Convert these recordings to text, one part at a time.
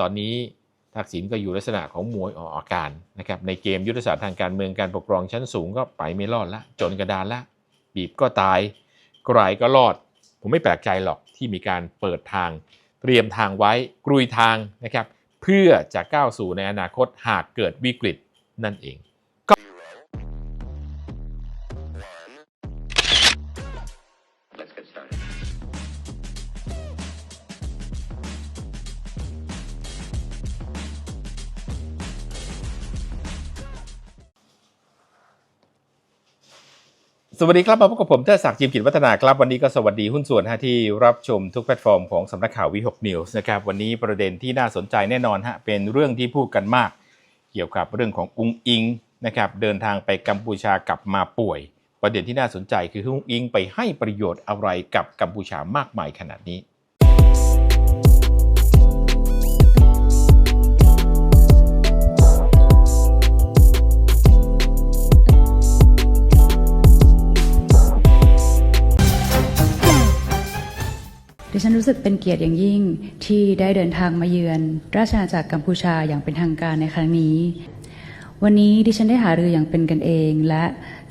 ตอนนี้ทักษิณก็อยู่ลักษณะของมวยออกอาการนะครับในเกมยุทธศาสตร์ทางการเมืองการปกครองชั้นสูงก็ไปไม่รอดละจนกระดานละ บีบก็ตายกรก็รอด ผมไม่แปลกใจหรอกที่มีการเปิดทาง เตรียมทางไว้กรุยทางนะครับเพื่อจะก้าวสู่ในอนาคตหากเกิดวิกฤตนั่นเอง สวัสดีครับมาพบกับผมเทิดศักดิ์จิมกิจวัฒนาครับ วันนี้ก็สวัสดีหุ้นส่วนฮะที่รับชมทุกแพลตฟอร์มของสำนักข่าววิหกนิวส์นะครับวันนี้ประเด็นที่น่าสนใจแน่นอนฮะเป็นเรื่องที่พูดกันมาก เกี่ยวกับเรื่องของอุงอิงนะครับเดินทางไปกัมพูชากลับมาป่วย ประเด็นที่น่าสนใจคืออุงอิงไปให้ประโยชน์อะไรกับกัมพูชามากมายขนาดนี้ ดิฉันรู้สึกเป็นเกียรติอย่างยิ่งที่ได้เดินทางมาเยือน ราชอาณาจักรกัมพูชาอย่างเป็นทางการในครั้งนี้ วันนี้ดิฉันได้หารืออย่างเป็นกันเอง และ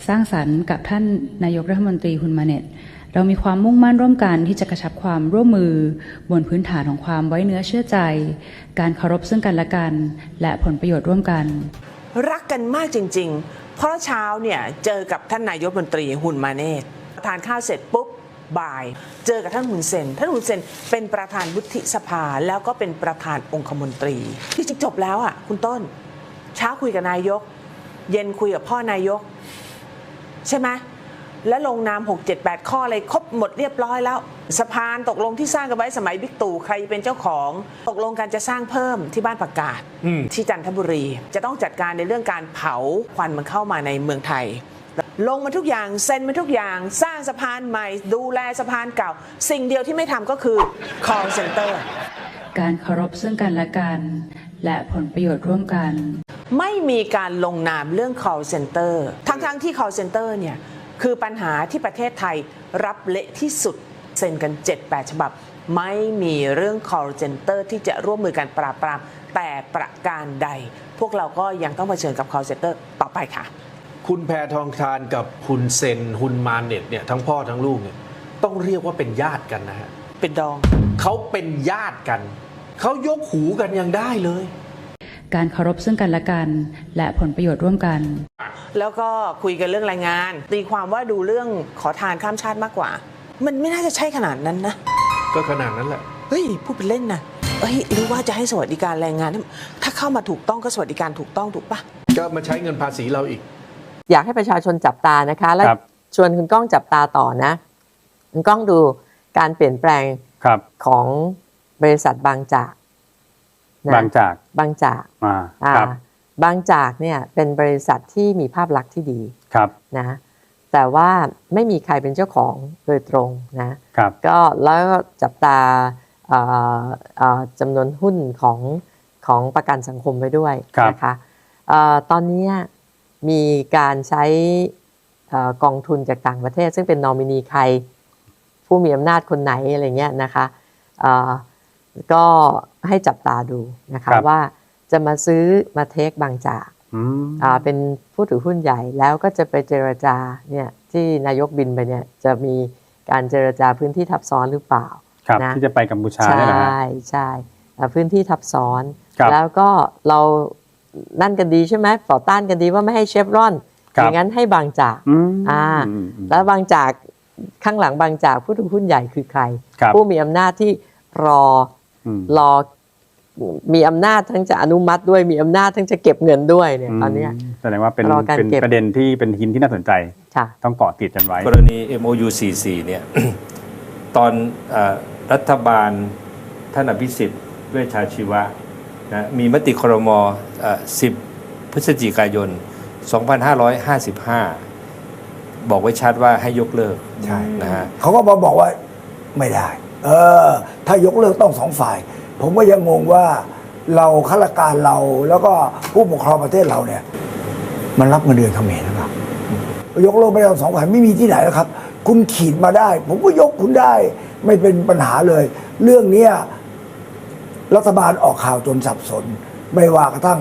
สร้างสรรค์กับท่านนายกรัฐมนตรีฮุนมาเน็ตเรามีความมุ่งมั่นร่วมกันที่จะกระชับความร่วมมือบนพื้นฐานของความไว้เนื้อเชื่อใจ การเคารพซึ่งกันและกัน และผลประโยชน์ร่วมกัน รักกันมากจริง ๆ เพราะเช้าเนี่ยเจอกับท่านนายกรัฐมนตรีฮุนมาเนตทานข้าวเสร็จปุ๊บ บ่าย เจอกับท่านฮุนเซน ท่านฮุนเซนเป็นประธานวุฒิสภาแล้วก็เป็นประธานองคมนตรี ที่จริงจบแล้วอะคุณต้น เช้าคุยกับนายก เย็นคุยกับพ่อนายก ใช่ไหมและลงนาม 6 7 8 ข้ออะไรครบหมดเรียบร้อยแล้ว สะพานตกลงที่สร้างกันไว้สมัยบิ๊กตู่ใครเป็นเจ้าของ ตกลงกันจะสร้างเพิ่มที่บ้านประกาศที่จันทบุรี จะต้องจัดการในเรื่องการเผาควันมันเข้ามาในเมืองไทย ลงมาทุกอย่างเซ็นมาทุกอย่าง สร้างสะพานใหม่ ดูแลสะพานเก่า สิ่งเดียวที่ไม่ทำก็คือ call center การเคารพซึ่งกันและกัน และผลประโยชน์ร่วมกัน ไม่มีการลงนามเรื่อง call center ทั้งๆที่ call center เนี่ยคือปัญหาที่ประเทศไทยรับเละที่สุดเซ็นกัน 7-8 ฉบับ ไม่มีเรื่อง call center ที่จะร่วมมือกันปราบปรามแต่ประการใด พวกเราก็ยังต้องเผชิญกับ call center ต่อไปค่ะ คุณแพทองทานกับคุณเซนฮุนมาเน็ตเนี่ยทั้งพ่อทั้งลูกเนี่ยต้องเรียกว่าเป็นญาติกันนะฮะเป็นดอง เขาเป็นญาติกัน เขายกหูกันยังได้เลย การเคารพซึ่งกันและกัน และผลประโยชน์ร่วมกัน แล้วก็คุยกันเรื่องแรงงาน ตีความว่าดูเรื่องขอทานข้ามชาติมากกว่า มันไม่น่าจะใช่ขนาดนั้นนะ ก็ขนาดนั้นแหละ เฮ้ยพูดเป็นเล่นนะเอ้ยหรือว่าจะให้สวัสดิการแรงงาน ถ้าเข้ามาถูกต้องก็สวัสดิการถูกต้องถูกปะก็มาใช้เงินภาษีเราอีก อยากให้ประชาชนจับตานะคะ และครับ ชวนคุณก้องจับตาต่อนะ คุณก้องดูการเปลี่ยนแปลงครับ ของบริษัทบางจากนะบางจากบางจากมาอ่าครับบางจากเนี่ยเป็นบริษัทที่มีภาพลักษณ์ที่ดีครับนะ แต่ว่าไม่มีใครเป็นเจ้าของโดยตรงนะ ครับก็แล้วก็จับตาเอ่อเอ่อจำนวนหุ้นของของประกันสังคมไว้ด้วยครับนะคะเอ่อตอนนี้ มีการใช้เอ่อกองทุนจากต่างประเทศ ซึ่งเป็นนอมินีใคร ผู้มีอำนาจคนไหนอะไรเงี้ยนะคะเอ่อก็ให้จับตาดูนะคะครับว่าจะมาซื้อมาเทคบางจากอืมอ่าเป็นผู้ถือหุ้นใหญ่แล้วก็จะไปเจรจาเนี่ยที่นายกบินไปเนี่ยจะมีการเจรจาพื้นที่ทับซ้อนหรือเปล่าครับนะที่จะไปกัมพูชาใช่เนี่ยนะฮะใช่อ่าพื้นที่ทับซ้อนครับแล้วก็เรา นั่นกันดีใช่ไหมต่อต้านกันดีว่าไม่ให้เชฟรอนครับอย่างนั้นให้บางจากอืมอ่าอืมอืมแล้วบางจากข้างหลังบางจากผู้ถือหุ้นใหญ่คือใครครับผู้มีอำนาจที่รออืมรอมีอำนาจทั้งจะอนุมัติด้วยมีอำนาจทั้งจะเก็บเงินด้วยเนี่ยตอนเนี้ยมแสดงว่าเป็นรอการเป็นเก็บประเด็นที่เป็นหินที่น่าสนใจค่ะต้องเกาะติดกันไว้ กรณี MOU 44เนี่ยตอนเออรัฐบาลท่านอภิสิทธิ์เวชชาชีวะ นะมีมติครมเอ่อ10 พฤศจิกายน 2555 บอกไว้ชัดว่าให้ยกเลิกใช่นะฮะเขาก็มาบอกว่าไม่ได้ เออ ถ้ายกเลิกต้องสองฝ่าย ผมก็ยังงงว่าเราข้าราชการเราแล้วก็ผู้ปกครองประเทศเราเนี่ย มันรับเงินเดือนเขมรหรือเปล่ายกเลิกไม่ได้ทั้งสองฝ่ายไม่มีที่ไหนแล้วครับ คุณขีดมาได้ ผมก็ยกคุณได้ ไม่เป็นปัญหาเลย เรื่องเนี้ย รัฐบาลออกข่าวจนสับสน ไม่ว่ากระทั่ง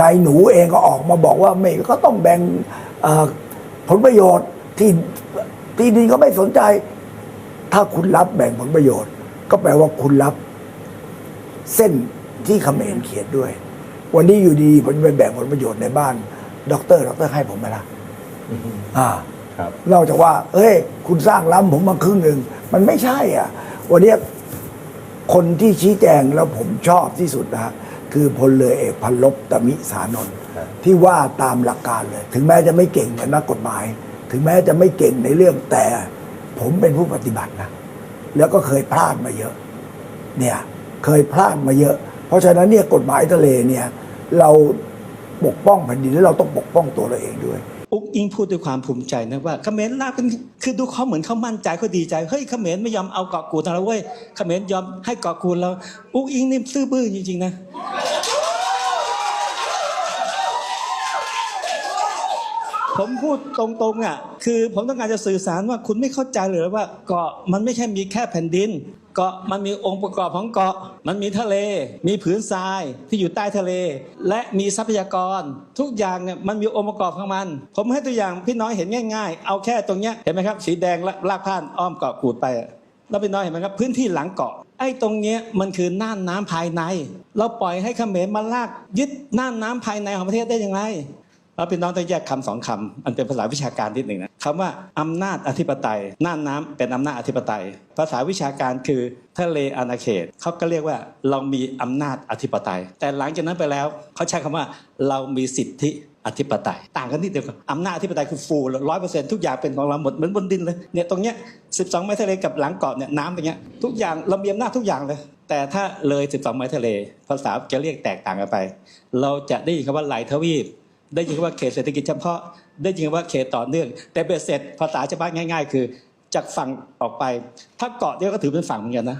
นายหนูเองก็ออกมาบอกว่าไม่ก็ต้องแบ่งเอ่อผลประโยชน์ที่ที่ดินก็ไม่สนใจ ถ้าคุณรับแบ่งผลประโยชน์ ก็แปลว่าคุณรับ เส้นที่เขมรเขียนด้วย วันนี้อยู่ดีผมจะไปแบ่งผลประโยชน์ในบ้านด็อกเตอร์ด็อกเตอร์ให้ผมไหมล่ะอ่าครับนอกจากว่าเฮ้ย คุณสร้างล้ำผมมาครึ่งหนึ่ง มันไม่ใช่อะ วันเนี้ย คนที่ชี้แจงแล้วผมชอบที่สุดนะฮะคือพลเรือเอกพันลบตมิสานนท์ที่ว่าตามหลักการเลย ถึงแม้จะไม่เก่งเหมือนนักกฎหมาย ถึงแม้จะไม่เก่งในเรื่องแต่ ผมเป็นผู้ปฏิบัตินะ แล้วก็เคยพลาดมาเยอะ เนี่ยเคยพลาดมาเยอะ เพราะฉะนั้นเนี่ยกฎหมายทะเลเนี่ย เราปกป้องแผ่นดินแล้วเราต้องปกป้องตัวเราเองด้วย อุ๊กอิงพูดด้วยความภูมิใจนะว่าเขมรลาบกันคือดูเขาเหมือนเขามั่นใจเขาดีใจเฮ้ยเขมรไม่ยอมเอาเกาะกูดเราเว้ยเขมรยอมให้เกาะกูเราอุ๊กอิงนี่ซื่อบื้อจริงๆนะ ผมพูดตรงๆอะคือผมต้องการจะสื่อสารว่าคุณไม่เข้าใจเลยว่าเกาะมันไม่ใช่มีแค่แผ่นดิน เกาะมันมีองค์ประกอบของเกาะ มันมีทะเล มีผืนทรายที่อยู่ใต้ทะเล และมีทรัพยากร ทุกอย่างเนี่ยมันมีองค์ประกอบของมัน ผมให้ตัวอย่างพี่น้อยเห็นง่าย ๆ เอาแค่ตรงเนี้ยเห็นไหมครับ สีแดงลากผ่านอ้อมเกาะกูดไปแล้วพี่น้อยเห็นไหมครับพื้นที่หลังเกาะไอ้ตรงเนี้ยมันคือน่านน้ำภายใน เราปล่อยให้เขมรมาลากยึดน่านน้ำภายในของประเทศได้ยังไง เราพี่น้องต้องแยกคำสองคำมันเป็นภาษาวิชาการนิดหนึ่งนะคำว่าอำนาจอธิปไตยน่านน้ำเป็นอำนาจอธิปไตย ภาษาวิชาการคือทะเลอาณาเขตเขาก็เรียกว่าเรามีอำนาจอธิปไตย แต่หลังจากนั้นไปแล้วเขาใช้คำว่าเรามีสิทธิอธิปไตย ต่างกันนิดเดียวกันอำนาจอธิปไตยคือฟูลร้อยเปอร์เซ็นต์ทุกอย่างเป็นของเราหมดเหมือนบนดินเลยเนี่ยตรงเนี้ยสิบสองไมล์ทะเลกับหลังเกาะเนี่ยน้ำตรงเนี้ยทุกอย่างเรามีอำนาจทุกอย่างเลย แต่ถ้าเลย12ไมล์ทะเล ภาษาจะเรียกแตกต่างกันไป เราจะได้ยินคำว่าไหลทวีป ได้ยินว่าเขตเศรษฐกิจเฉพาะ ได้ยินว่าเขตต่อเนื่อง แต่เบ็ดเสร็จภาษาชาวบ้านง่าย ๆ คือจากฝั่งออกไป ถ้าเกาะเดียก็ถือเป็นฝั่งเหมือนกันนะ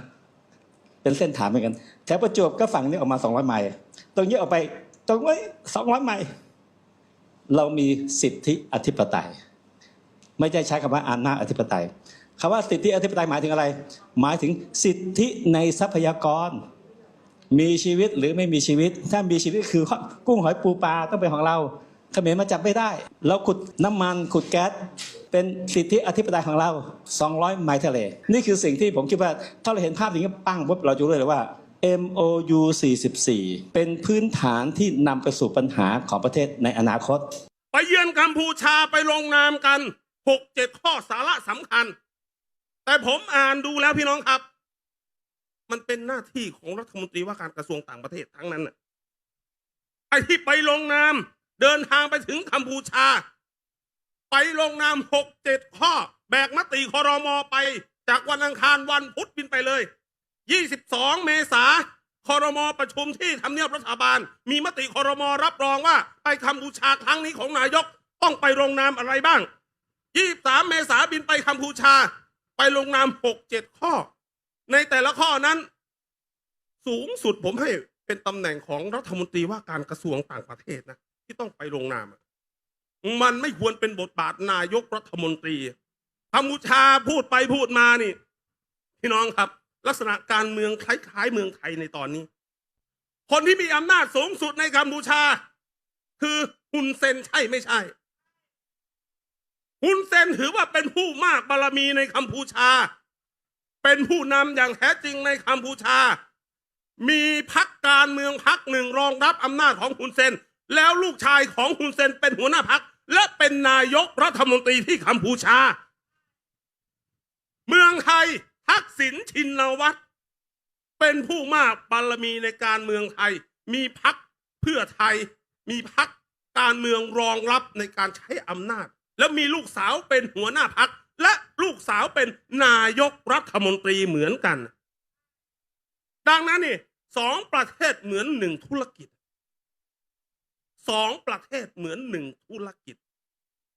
เป็นเส้นฐานเหมือนกันแถวประจวบก็ฝั่งนี้ออกมา 200ไมล์ตรงนี้ออกไปตรงไว้200ไมล์เรามีสิทธิอธิปไตย ไม่ใช่ใช้คำว่าอำนาจอธิปไตยคำว่าสิทธิอธิปไตยหมายถึงอะไร หมายถึงสิทธิในทรัพยากร มีชีวิตหรือไม่มีชีวิต ถ้ามีชีวิตคือกุ้งหอยปูปลาต้องเป็นของเราเขมรมาจับไม่ได้ เราขุดน้ำมันขุดแก๊สเป็นสิทธิอธิปไตยของเรา 200 ไมล์ทะเล นี่คือสิ่งที่ผมคิดว่า ถ้าเราเห็นภาพอย่างนี้ปั้งปุ๊บเราจะรู้เลยว่า MOU 44 เป็นพื้นฐานที่นำไปสู่ปัญหาของประเทศในอนาคต ไปเยือนกัมพูชาไปลงนามกันหกเจ็ดข้อสาระสำคัญ แต่ผมอ่านดูแล้วพี่น้องครับ มันเป็นหน้าที่ของรัฐมนตรีว่าการกระทรวงต่างประเทศทั้งนั้นไอ้ที่ไปลงนาม เดินทางไปถึงกัมพูชา ไปลงนามหกเจ็ดข้อ แบกมติคอรมอไป จากวันอังคารวันพุธบินไปเลยยี่สิบสองเมษาคอรมอประชุมที่ทำเนียบรัฐบาล มีมติคอรมอรับรองว่า ไปกัมพูชาครั้งนี้ของนายกต้องไปลงนามอะไรบ้างยี่สามเมษาบินไปกัมพูชา ไปลงนามหกเจ็ดข้อ ในแต่ละข้อนั้น สูงสุดผมให้เป็นตำแหน่งของรัฐมนตรีว่าการกระทรวงต่างประเทศนะที่ต้องไปลงนาม มันไม่ควรเป็นบทบาทนายกรัฐมนตรีกัมพูชาพูดไปพูดมานี่ พี่น้องครับ ลักษณะการเมืองคล้ายๆเมืองไทยในตอนนี้ คนที่มีอำนาจสูงสุดในกัมพูชา คือฮุนเซนใช่ไม่ใช่ฮุนเซนถือว่าเป็นผู้มากบารมีในกัมพูชา เป็นผู้นำอย่างแท้จริงในกัมพูชา มีพักการเมืองพักหนึ่งรองรับอำนาจของฮุนเซน แล้วลูกชายของฮุนเซนเป็นหัวหน้าพัก และเป็นนายกรัฐมนตรีที่กัมพูชา เมืองไทยทักษิณชินวัตรเป็นผู้มากบารมีในการเมืองไทย มีพักเพื่อไทย มีพักการเมืองรองรับในการใช้อำนาจ แล้วมีลูกสาวเป็นหัวหน้าพัก และลูกสาวเป็นนายกรัฐมนตรีเหมือนกัน ดังนั้นนี่สองประเทศเหมือนหนึ่งธุรกิจสองประเทศเหมือนหนึ่งธุรกิจ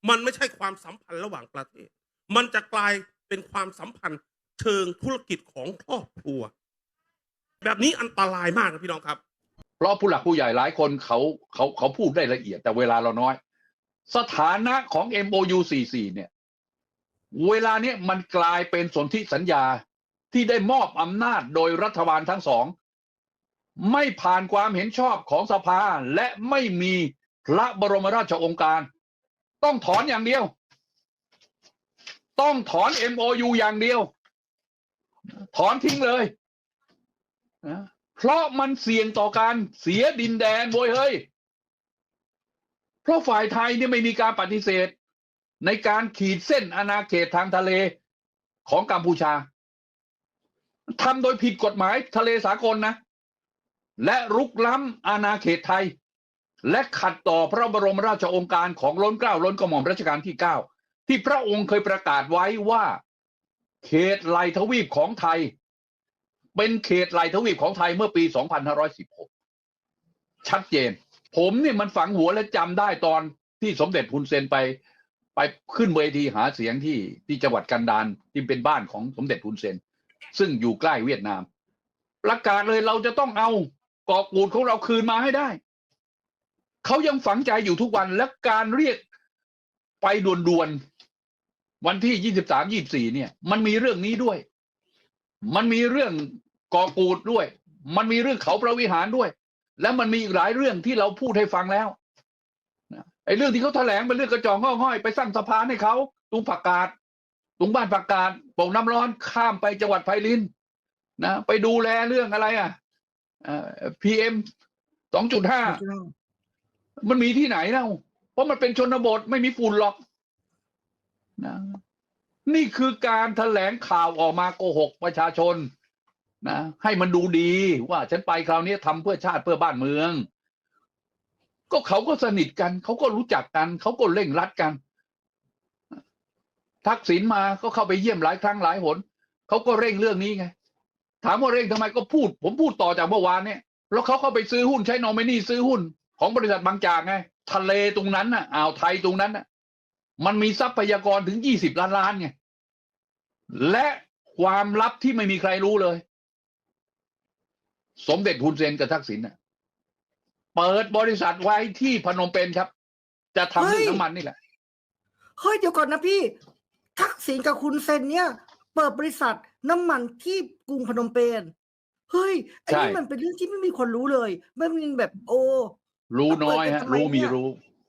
มันไม่ใช่ความสัมพันธ์ระหว่างประเทศ มันจะกลายเป็นความสัมพันธ์เชิงธุรกิจของครอบครัว แบบนี้อันตรายมากนะพี่น้องครับ เพราะผู้หลักผู้ใหญ่หลายคนเขาเขาเขาพูดได้ละเอียดแต่เวลาเราน้อย สถานะของ MOU 44เนี่ย เวลาเนี้ยมันกลายเป็นสนธิสัญญาที่ได้มอบอำนาจโดยรัฐบาลทั้งสอง ไม่ผ่านความเห็นชอบของสภาและไม่มีพระบรมราชโองการ ต้องถอนอย่างเดียว ต้องถอน MOU อย่างเดียว ถอนทิ้งเลยนะเพราะมันเสี่ยงต่อการเสียดินแดนโวยเฮ้ย เพราะฝ่ายไทยเนี่ยไม่มีการปฏิเสธ ในการขีดเส้นอาณาเขตทางทะเลของกัมพูชาทำโดยผิดกฎหมายทะเลสากลนะ และรุกล้ำอาณาเขตไทย และขัดต่อพระบรมราชองค์การของล้นเกล้าล้นกระหม่อมรัชกาลที่เก้าที่พระองค์เคยประกาศไว้ว่า เขตไหลทวีปของไทย เป็นเขตไหลทวีปของไทยเมื่อปี 2516 ชัดเจน ผมนี่มันฝังหัวและจำได้ตอนที่สมเด็จพุนเซนไป ไปขึ้นเวทีหาเสียงที่ที่จังหวัดกันดารที่เป็นบ้านของสมเด็จพุนเซน ซึ่งอยู่ใกล้เวียดนาม ประกาศเลยเราจะต้องเอาเกาะกูดของเราคืนมาให้ได้ เขายังฝังใจอยู่ทุกวันและการเรียกไปด่วนๆ วันที่ยี่สิบสามยี่สี่เนี่ย มันมีเรื่องนี้ด้วย มันมีเรื่องเกาะกูดด้วย มันมีเรื่องเขาพระวิหารด้วย แล้วมันมีอีกหลายเรื่องที่เราพูดให้ฟังแล้ว ไอ้เรื่องที่เขาแถลงเป็นเรื่องกระจองห้อยๆไปสร้างสะพานให้เขาตรงผักกาดตรงบ้านผักกาดโป่งน้ำร้อนข้ามไปจังหวัดไพลินนะไปดูแลเรื่องอะไรอะพีเอ็มสองจุดห้ามันมีที่ไหนเล่าเพราะมันเป็นชนบทไม่มีฝุ่นหรอกนะนี่คือการแถลงข่าวออกมาโกหกประชาชนนะให้มันดูดีว่าฉันไปคราวนี้ทำเพื่อชาติเพื่อบ้านเมือง ก็เขาก็สนิทกัน เขาก็รู้จักกัน เขาก็เร่งรัดกัน ทักษิณมาก็เข้าไปเยี่ยมหลายครั้งหลายหนเขาก็เร่งเรื่องนี้ไง ถามว่าเร่งทำไมก็พูด ผมพูดต่อจากเมื่อวานเนี่ย แล้วเขาเข้าไปซื้อหุ้นใช้นอมินีซื้อหุ้น ของบริษัทบางจากไง ทะเลตรงนั้นน่ะอ่าวไทยตรงนั้นน่ะ มันมีทรัพยากรถึงยี่สิบล้านล้านไง และความลับที่ไม่มีใครรู้เลย สมเด็จฮุนเซนกับทักษิณน่ะ เปิดบริษัทไว้ที่พนมเปญครับ จะทำเรื่องน้ำมันนี่แหละ เฮ้ยเดี๋ยวก่อนนะพี่ ทักษิณกับคุณเซนเนี่ย เปิดบริษัทน้ำมันที่กรุงพนมเปญเฮ้ยไอ้นี่ใช่ มันเป็นเรื่องที่ไม่มีคนรู้เลยไม่มีแบบโอ้ รู้น้อยฮะเปิดกันทำไมรู้มีเนี่ยรู้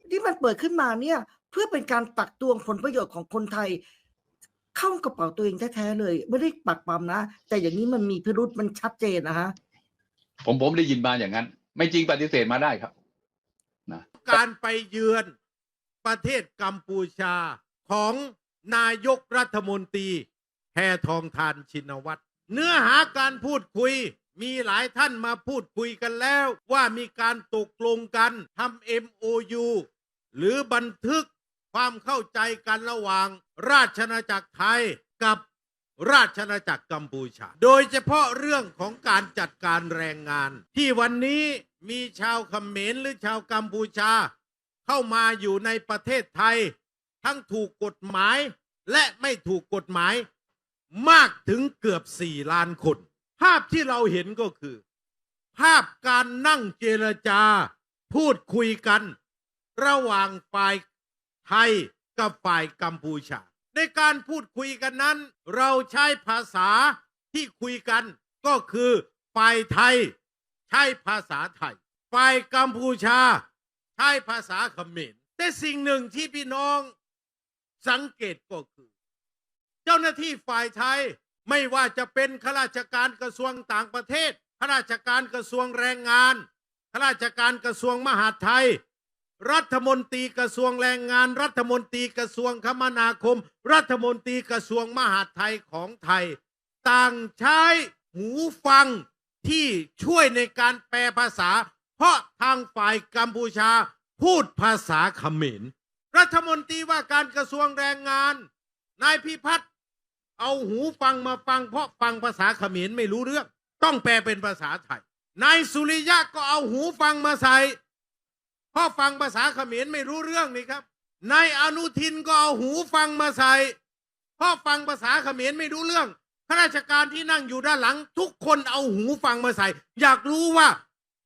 ที่มันเปิดขึ้นมาเนี่ย เพื่อเป็นการตักตวงผลประโยชน์ของคนไทย เข้ากระเป๋าตัวเองแท้ๆเลย ไม่ได้ปักปั๊มนะ แต่อย่างนี้มันมีพิรุษมันชัดเจนนะฮะผมผมได้ยินมาอย่างนั้น ไม่จริงปฏิเสธมาได้ครับการไปเยือนประเทศกัมพูชาของนายกรัฐมนตรีแพทองทานชินวัตร เนื้อหาการพูดคุยมีหลายท่านมาพูดคุยกันแล้ว ว่ามีการตกลงกันทำ MOU หรือบันทึกความเข้าใจกันระหว่างราชนาจักรไทยกับราชนาจักรกัมพูชา โดยเฉพาะเรื่องของการจัดการแรงงาน ที่วันนี้ มีชาวเขมรหรือชาวกัมพูชา เข้ามาอยู่ในประเทศไทย ทั้งถูกกฎหมายและไม่ถูกกฎหมาย มากถึงเกือบ4ล้านคน ภาพที่เราเห็นก็คือ ภาพการนั่งเจรจา พูดคุยกัน ระหว่างฝ่ายไทยกับฝ่ายกัมพูชา ในการพูดคุยกันนั้น เราใช้ภาษาที่คุยกันก็คือฝ่ายไทย ใช้ภาษาไทย ฝ่ายกัมพูชา ใช้ภาษาเขมรแต่สิ่งหนึ่งที่พี่น้องสังเกตก็คือ เจ้าหน้าที่ฝ่ายไทยไม่ว่าจะเป็นข้าราชการกระทรวงต่างประเทศข้าราชการกระทรวงแรงงานข้าราชการกระทรวงมหาดไทย รัฐมนตรีกระทรวงแรงงาน รัฐมนตรีกระทรวงคมนาคม รัฐมนตรีกระทรวงมหาดไทยของไทย ต่างใช้หูฟัง ที่ช่วยในการแปลภาษา เพราะทางฝ่ายกัมพูชาพูดภาษาเขมร รัฐมนตรีว่าการกระทรวงแรงงาน นายพิพัฒน์เอาหูฟังมาฟังเพราะฟังภาษาเขมรไม่รู้เรื่อง ต้องแปลเป็นภาษาไทย นายสุริยะก็เอาหูฟังมาใส่เพราะฟังภาษาเขมรไม่รู้เรื่องนี่ครับ นายอนุทินก็เอาหูฟังมาใส่เพราะฟังภาษาเขมรไม่รู้เรื่อง ข้าราชการที่นั่งอยู่ด้านหลัง ทุกคนเอาหูฟังมาใส่ อยากรู้ว่า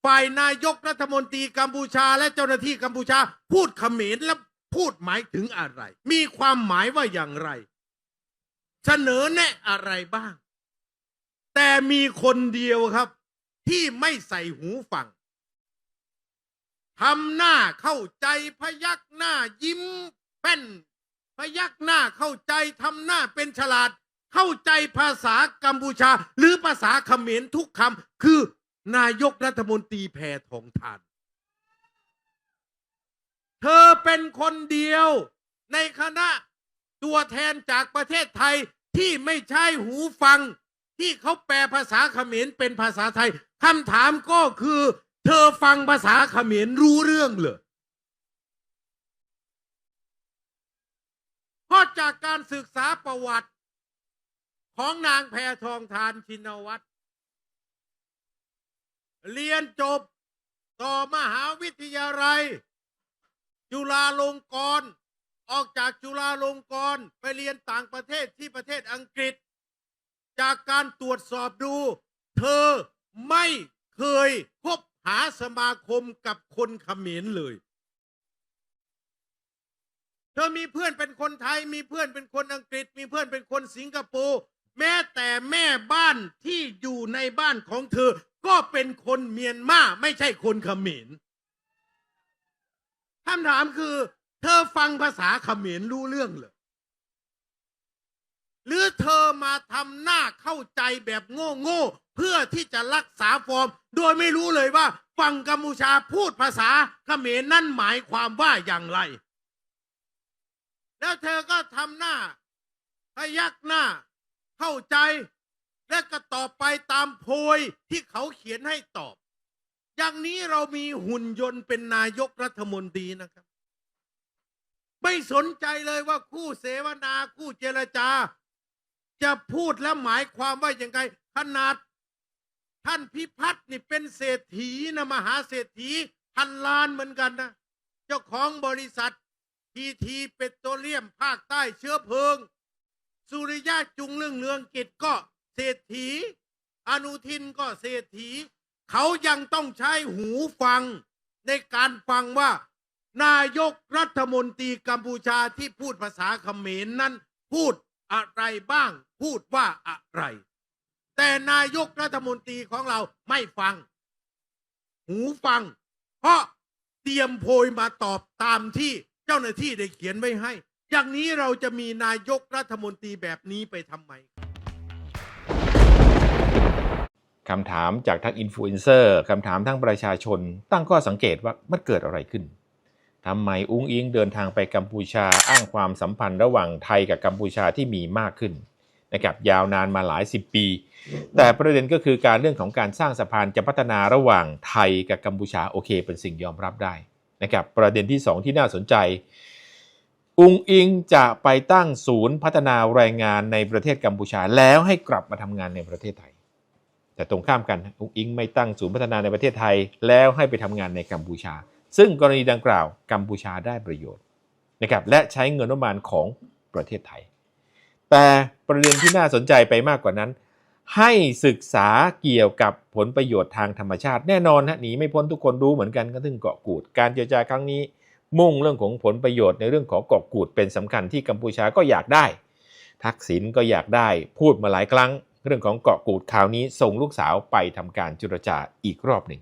ฝ่ายนายกรัฐมนตรีกัมพูชา และเจ้าหน้าที่กัมพูชา พูดเขมรและพูดหมายถึงอะไร มีความหมายว่าอย่างไร เสนอแนะอะไรบ้าง แต่มีคนเดียวครับ ที่ไม่ใส่หูฟังทำหน้าเข้าใจพยักหน้ายิ้มแป้น พยักหน้าเข้าใจทำหน้าเป็นฉลาด เข้าใจภาษากัมพูชา หรือภาษาเขมรทุกคำคือนายกรัฐมนตรีแพทองทาน เธอเป็นคนเดียวในคณะตัวแทนจากประเทศไทยที่ไม่ใช่หูฟัง ที่เขาแปลภาษาเขมรเป็นภาษาไทยคำถามก็คือ เธอฟังภาษาเขมรรู้เรื่องเหรอเพราะจากการศึกษาประวัติ ของนางแพทองทานชินวัตร เรียนจบต่อมหาวิทยาลัย จุฬาลงกรณ์ออกจากจุฬาลงกรณ์ไปเรียนต่างประเทศที่ประเทศอังกฤษ จากการตรวจสอบดู เธอไม่เคยพบหาสมาคมกับคนเขมรเลย เธอมีเพื่อนเป็นคนไทย มีเพื่อนเป็นคนอังกฤษ มีเพื่อนเป็นคนสิงคโปร์ แม้แต่แม่บ้านที่อยู่ในบ้านของเธอ ก็เป็นคนเมียนมาไม่ใช่คนเขมรคำถามคือ เธอฟังภาษาเขมรรู้เรื่องเหรอหรือเธอมาทำหน้าเข้าใจแบบโง่โง่ๆเพื่อที่จะรักษาฟอร์ม โดยไม่รู้เลยว่าฝั่งกัมพูชาพูดภาษาเขมรนั่นหมายความว่าอย่างไร แล้วเธอก็ทำหน้าพยักหน้า เข้าใจ และก็ตอบไปตามโพยที่เขาเขียนให้ตอบ อย่างนี้เรามีหุ่นยนต์เป็นนายกรัฐมนตรีนะครับ ไม่สนใจเลยว่าคู่เสวนาคู่เจรจา จะพูดและหมายความว่าอย่างไงขนาดท่านพิพัฒน์นี่เป็นเศรษฐีนะมหาเศรษฐีพันล้านเหมือนกันนะ เจ้าของบริษัททีทีเปโตรเลียมภาคใต้เชื้อเพลิง สุริยะจุงเรื่องเรืองกิจก็เศรษฐี อนุทินก็เศรษฐี เขายังต้องใช้หูฟัง ในการฟังว่า นายกรัฐมนตรีกัมพูชาที่พูดภาษาเขมรนั้นพูดอะไรบ้าง พูดว่าอะไร แต่นายกรัฐมนตรีของเราไม่ฟัง หูฟัง เพราะเตรียมโพยมาตอบตามที่เจ้าหน้าที่ได้เขียนไว้ให้ อย่างนี้เราจะมีนายกรัฐมนตรีแบบนี้ไปทำไม คำถามจากทั้งอินฟลูเอนเซอร์คำถามทั้งประชาชน ตั้งข้อสังเกตว่ามันเกิดอะไรขึ้นทำไมอุ้งอิงเดินทางไปกัมพูชาอ้างความสัมพันธ์ระหว่างไทยกับกัมพูชาที่มีมากขึ้นนะครับยาวนานมาหลายสิบปี แต่ประเด็นก็คือการเรื่องของการสร้างสะพานจะพัฒนาระหว่างไทยกับกัมพูชาโอเค เป็นสิ่งยอมรับได้นะครับประเด็นที่สองที่น่าสนใจ อุงอิงจะไปตั้งศูนย์พัฒนาแรงงานในประเทศกัมพูชา แล้วให้กลับมาทำงานในประเทศไทย แต่ตรงข้ามกันอุงอิงไม่ตั้งศูนย์พัฒนาในประเทศไทย แล้วให้ไปทำงานในกัมพูชา ซึ่งกรณีดังกล่าวกัมพูชาได้ประโยชน์นะครับและใช้เงินประมาณของประเทศไทย แต่ประเด็นที่น่าสนใจไปมากกว่านั้น ให้ศึกษาเกี่ยวกับผลประโยชน์ทางธรรมชาติแน่นอนฮะหนีไม่พ้นทุกคนรู้เหมือนกันก็ถึงเกาะกูดการเจรจาครั้งนี้ มุ่งเรื่องของผลประโยชน์ในเรื่องของเกาะกูดเป็นสำคัญที่กัมพูชาก็อยากได้ ทักษิณก็อยากได้พูดมาหลายครั้ง เรื่องของเกาะกูดคราวนี้ส่งลูกสาวไปทำการจุรจาอีกรอบหนึ่ง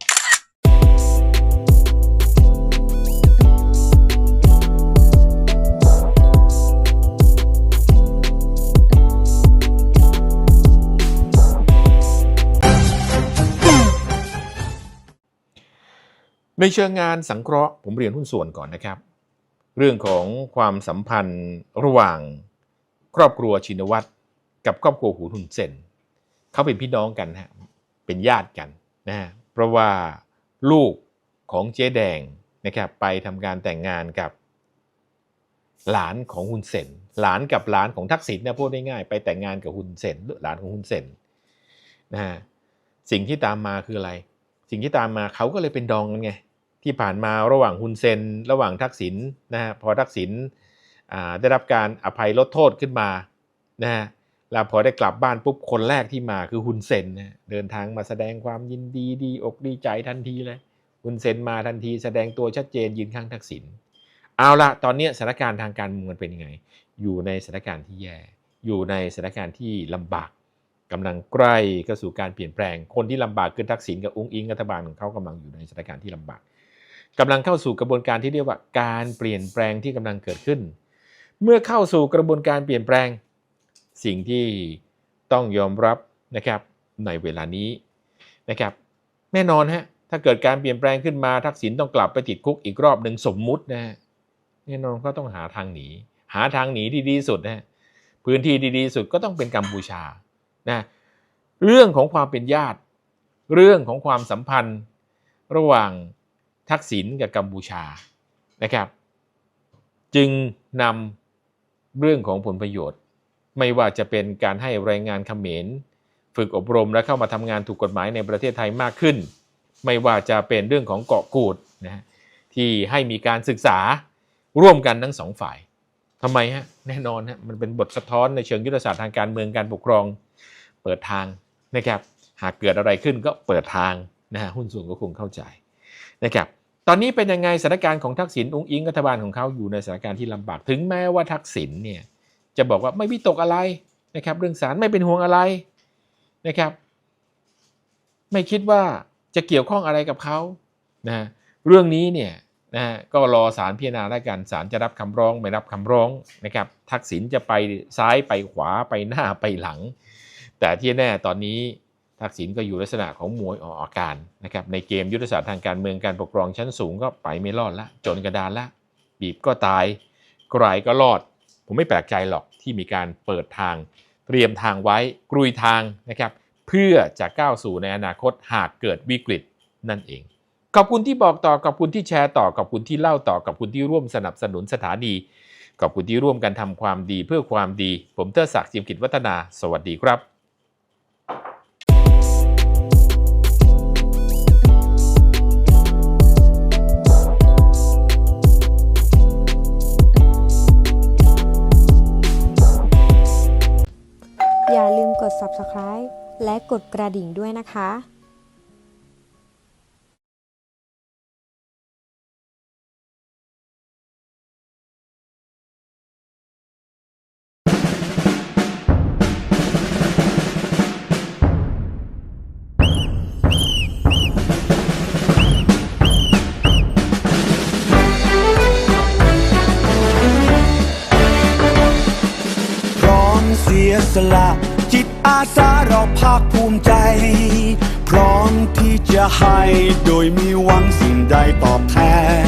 ในเชิงงานสังเคราะห์ผมเรียนหุ้นส่วนก่อนนะครับ เรื่องของความสัมพันธ์ระหว่างครอบครัวชินวัตรกับครอบครัวหูทุนเซนเขาเป็นพี่น้องกันฮะเป็นญาติกันนะฮะเพราะว่าลูกของเจ๊แดงนะครับไปทำการแต่งงานกับหลานของฮุนเซนหลานกับหลานของทักษิณนะพูดง่ายๆไปแต่งงานกับฮุนเซนหลานของฮุนเซนนะฮะสิ่งที่ตามมาคืออะไร สิ่งที่ตามมาเขาก็เลยเป็นดองกันไง ที่ผ่านมาระหว่างฮุนเซน ระหว่างทักษิณนะฮะพอทักษิณได้รับการอภัยลดโทษขึ้นมานะฮะแล้วพอได้กลับบ้านปุ๊บคนแรกที่มาคือฮุนเซนนะเดินทางมาแสดงความยินดีดีอกดีใจทันทีเลยฮุนเซนมาทันทีแสดงตัวชัดเจนยืนข้างทักษิณเอาละตอนนี้สถานการณ์ทางการเมืองเป็นยังไง อยู่ในสถานการณ์ที่แย่ อยู่ในสถานการณ์ที่ลำบากกำลังใกล้เข้าสู่การเปลี่ยนแปลง คนที่ลำบากคือทักษิณกับอุ้งอิงรัฐบาลของเขากำลังอยู่ในสถานการณ์ที่ลำบาก กำลังเข้าสู่กระบวนการที่เรียกว่าการเปลี่ยนแปลงที่กำลังเกิดขึ้น เมื่อเข้าสู่กระบวนการเปลี่ยนแปลง สิ่งที่ต้องยอมรับนะครับในเวลานี้นะครับ แน่นอนฮะถ้าเกิดการเปลี่ยนแปลงขึ้นมาทักษิณต้องกลับไปติดคุกอีกรอบหนึ่งสมมุตินะฮะแน่นอนก็ต้องหาทางหนี หาทางหนีที่ดีสุดนะพื้นที่ดีสุดก็ต้องเป็นกัมพูชานะเรื่องของความเป็นญาติ เรื่องของความสัมพันธ์ ระหว่าง ทักษิณกับกัมพูชานะครับ จึงนำเรื่องของผลประโยชน์ ไม่ว่าจะเป็นการให้แรงงานเขมร ฝึกอบรมและเข้ามาทำงานถูกกฎหมายในประเทศไทยมากขึ้น ไม่ว่าจะเป็นเรื่องของเกาะกูดนะฮะที่ให้มีการศึกษาร่วมกันทั้งสองฝ่ายทำไมฮะแน่นอนฮะมันเป็นบทสะท้อนในเชิงยุทธศาสตร์ทางการเมืองการปกครองเปิดทางนะครับ หากเกิดอะไรขึ้นก็เปิดทางนะฮะหุ้นส่วนก็คงเข้าใจนะครับ ตอนนี้เป็นยังไงสถานการณ์ของทักษิณอุ้งอิงรัฐบาลของเขาอยู่ในสถานการณ์ที่ลำบากถึงแม้ว่าทักษิณเนี่ยจะบอกว่าไม่วิตกอะไรนะครับ เรื่องสารไม่เป็นห่วงอะไรนะครับ ไม่คิดว่าจะเกี่ยวข้องอะไรกับเขานะเรื่องนี้เนี่ยนะฮะก็รอศาลพิจารณาแล้วกันศาลจะรับคำร้องไม่รับคำร้องนะครับ ทักษิณจะไปซ้ายไปขวาไปหน้าไปหลัง แต่ที่แน่ตอนนี้ ทักษิณก็อยู่ลักษณะของมวยออกอาการนะครับในเกมยุทธศาสตร์ทางการเมืองการปกครองชั้นสูงก็ไปไม่รอดละ จนกระดานละ บีบก็ตายไกรก็รอด ผมไม่แปลกใจหรอกที่มีการเปิดทาง เตรียมทางไว้กรุยทางนะครับเพื่อจะก้าวสู่ในอนาคตหากเกิดวิกฤตนั่นเอง ขอบคุณที่บอกต่อขอบคุณที่แชร์ต่อขอบคุณที่เล่าต่อขอบคุณที่ร่วมสนับสนุนสถานีขอบคุณที่ร่วมกันทำความดีเพื่อความดี ผมเทอศักดิ์จิมกิจวัฒนา สวัสดีครับ กดกระดิ่งด้วยนะคะ โดยมีหวังสิ่งใดตอบแท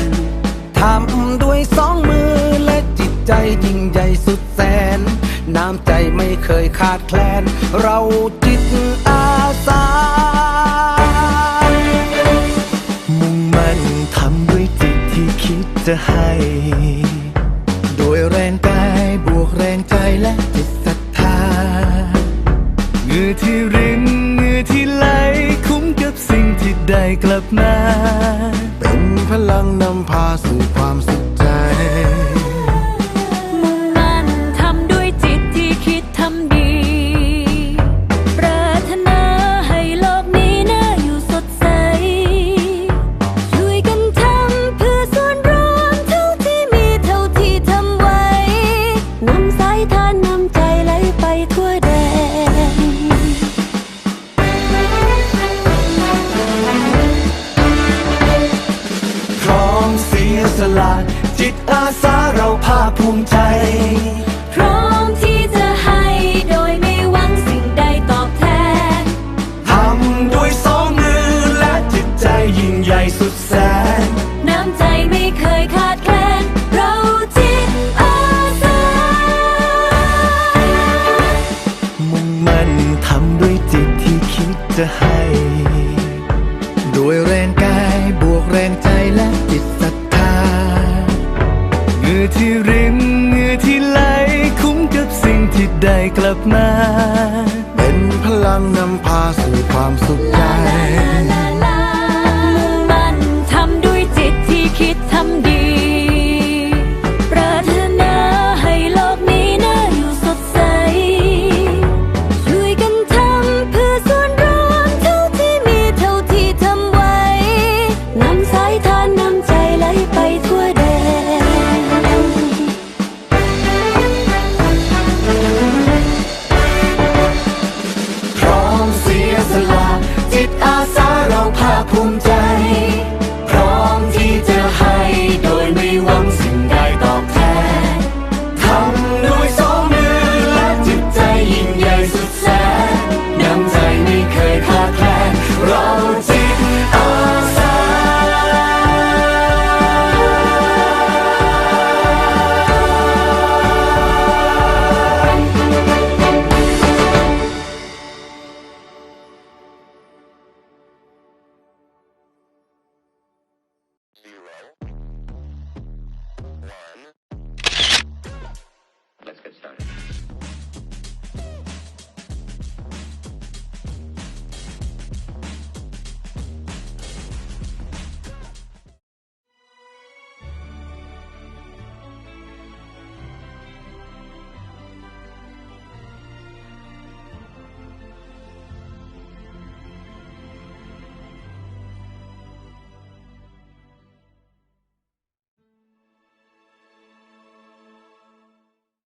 น ทำด้วยสองมือและจิตใจยิ่งใหญ่สุดแสน น้ำใจไม่เคยขาดแคลน เราจิตอาสา มุ่งมั่นทำด้วยจิตที่คิดจะให้ มิ